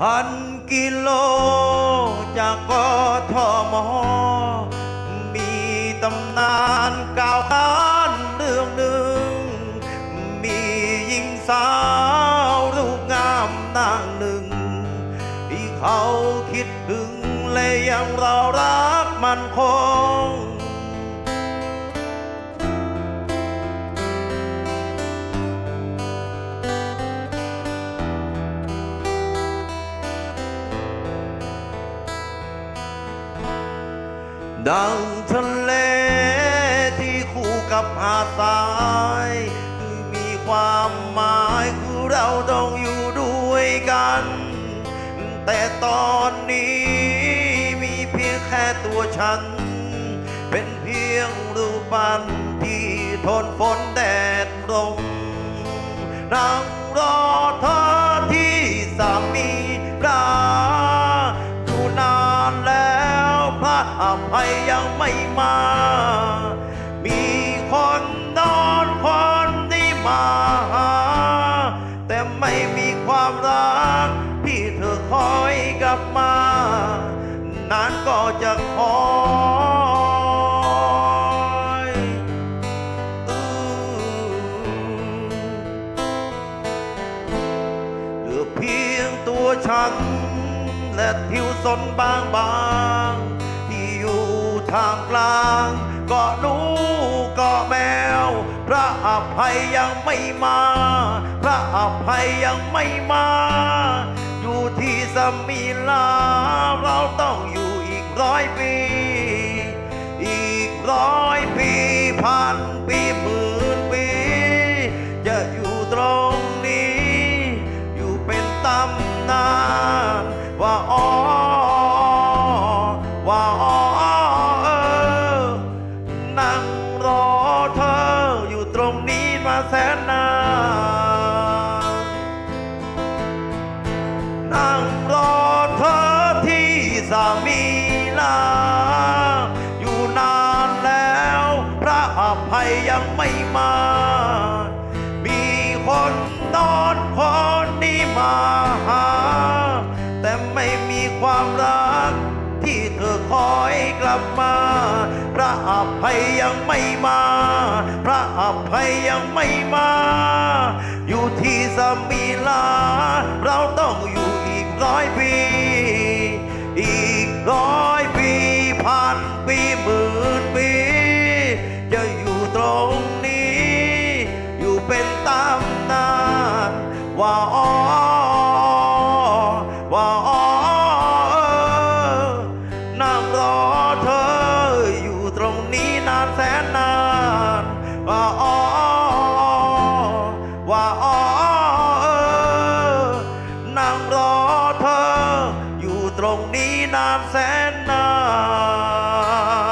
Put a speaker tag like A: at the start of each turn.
A: พันกิโลจากกทมมีตำนานกล่าวขานเรื่องหนึ่ง มีหญิงสาวรูปงามนางหนึ่ง ที่เขาคิดถึงและยังเรารักมันคง ดังทะเลที่คู่กับหาดทราย มีความหมายคือเราต้องอยู่ด้วยกัน แต่ตอนนี้มีเพียงแค่ตัวฉัน เป็นเพียงรูปปั้นที่ทนฝนแดดลมนั่งรอ อภัยยังไม่มา มีคนนอนคนที่มาหาแต่ไม่มีความรักที่เธอคอยกลับมา นานก็จะคอยเหลือเพียงตัวฉันและทิวสนบางบาง ท่ามกลางเก็หนูเก็แมว พระอภัยยังไม่มา พระอภัยยังไม่มา อยู่ที่สมิลา เราต้องอยู่อีกร้อยปี อีกร้อยปีพันปีหมื่นปี จะอยู่ตรงนี้ อยู่เป็นตำนาน ว่าอ๋อว่าอ๋อ นา นั่งรอเธอที่สามีลา อยู่นานแล้ว พระอภัยยังไม่มา มีคนนอนคนนี้มาหา แต่ไม่มีความรักที่เธอคอยกลับมา ระอภัยยังไม่มา พระอภัยยังไม่มา อยู่ที่สมิลา เราต้องอยู่อีกร้อยปี อีกร้อยปีพันปีหมื่นปี จะอยู่ตรงนี้ อยู่เป็นตำนานว่าอ๋อว่าอ๋อนั่งรอเธอ นี้นานแสนนานว่าอ๋อว่าอ๋อเออนั่งรอเธอ อยู่ตรงนี้นานแสนนาน